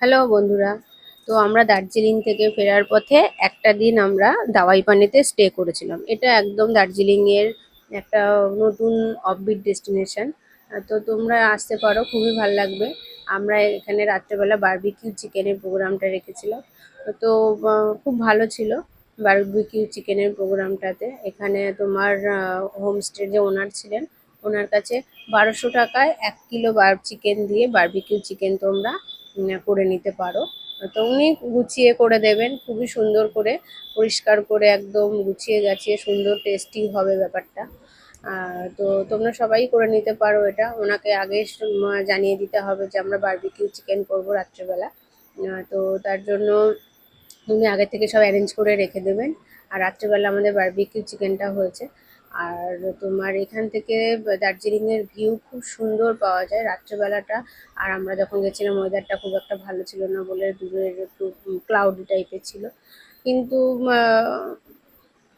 Hello বন্ধুরা, তো আমরা দার্জিলিং থেকে ফেরার পথে একটা দিন আমরা দাওয়াই পানিতে স্টে করেছিলাম। এটা একদম দার্জিলিং এর একটা নতুন অফবিট ডেস্টিনেশন তো তোমরা আসতে পারো, খুবই ভালো লাগবে। আমরা এখানে রাত্রেবেলা বারবিকিউ চিকেনের প্রোগ্রামটা রেখেছিলাম। তো খুব ভালো ছিল বারবিকিউ চিকেনের প্রোগ্রামটাতে এখানে তোমার হোমস্টের যে ওনার ছিলেন, ওনার কাছে বারোশো টাকায় এক কিলো বার চিকেন দিয়ে বারবিকিউ চিকেন তোমরা করে নিতে পারো। তো উনি গুছিয়ে করে দেবেন, খুবই সুন্দর করে, পরিষ্কার করে একদম গুছিয়ে গাছিয়ে সুন্দর টেস্টি হবে ব্যাপারটা। তো তোমরা সবাই করে নিতে পারো এটা। ওনাকে আগে জানিয়ে দিতে হবে যে আমরা বারবিকিউ চিকেন করব রাত্রেবেলা। তো তার জন্য উনি আগে থেকে সব অ্যারেঞ্জ করে রেখে দেবেন। আর রাত্রেবেলা আমাদের বারবিকিউ চিকেনটা হয়েছে। আর তোমার এখান থেকে দার্জিলিংয়ের ভিউ খুব সুন্দর পাওয়া যায় রাত্রেবেলাটা। আর আমরা যখন গেছিলাম ওয়েদারটা খুব একটা ভালো ছিল না বলে দূরের একটু ক্লাউড টাইপের ছিল। কিন্তু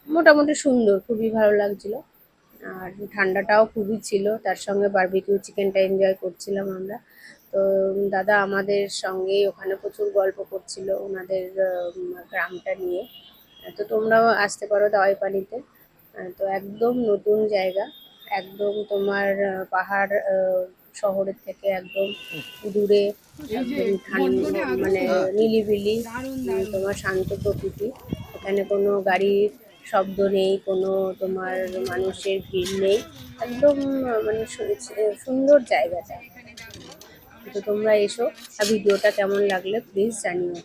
মোটামুটি সুন্দর, খুবই ভালো লাগছিল। আর ঠান্ডাটাও খুবই ছিল, তার সঙ্গে বারবিকিউ চিকেনটা এনজয় করছিলাম আমরা। তো দাদা আমাদের সঙ্গেই ওখানে প্রচুর গল্প করছিল ওনাদের গ্রামটা নিয়ে। তো তোমরাও আসতে পারো দাওয়াই পানিতে তো একদম নতুন জায়গা একদম তোমার পাহাড় শহরের থেকে একদম দূরে মানে নিলিবিলি তোমার শান্ত প্রকৃতি। এখানে কোনো গাড়ির শব্দ নেই কোনো তোমার মানুষের ভিড় নেই। একদম মানে সুন্দর জায়গাটা। তো তোমরা এসো আর ভিডিওটা কেমন লাগলে প্লিজ জানিও।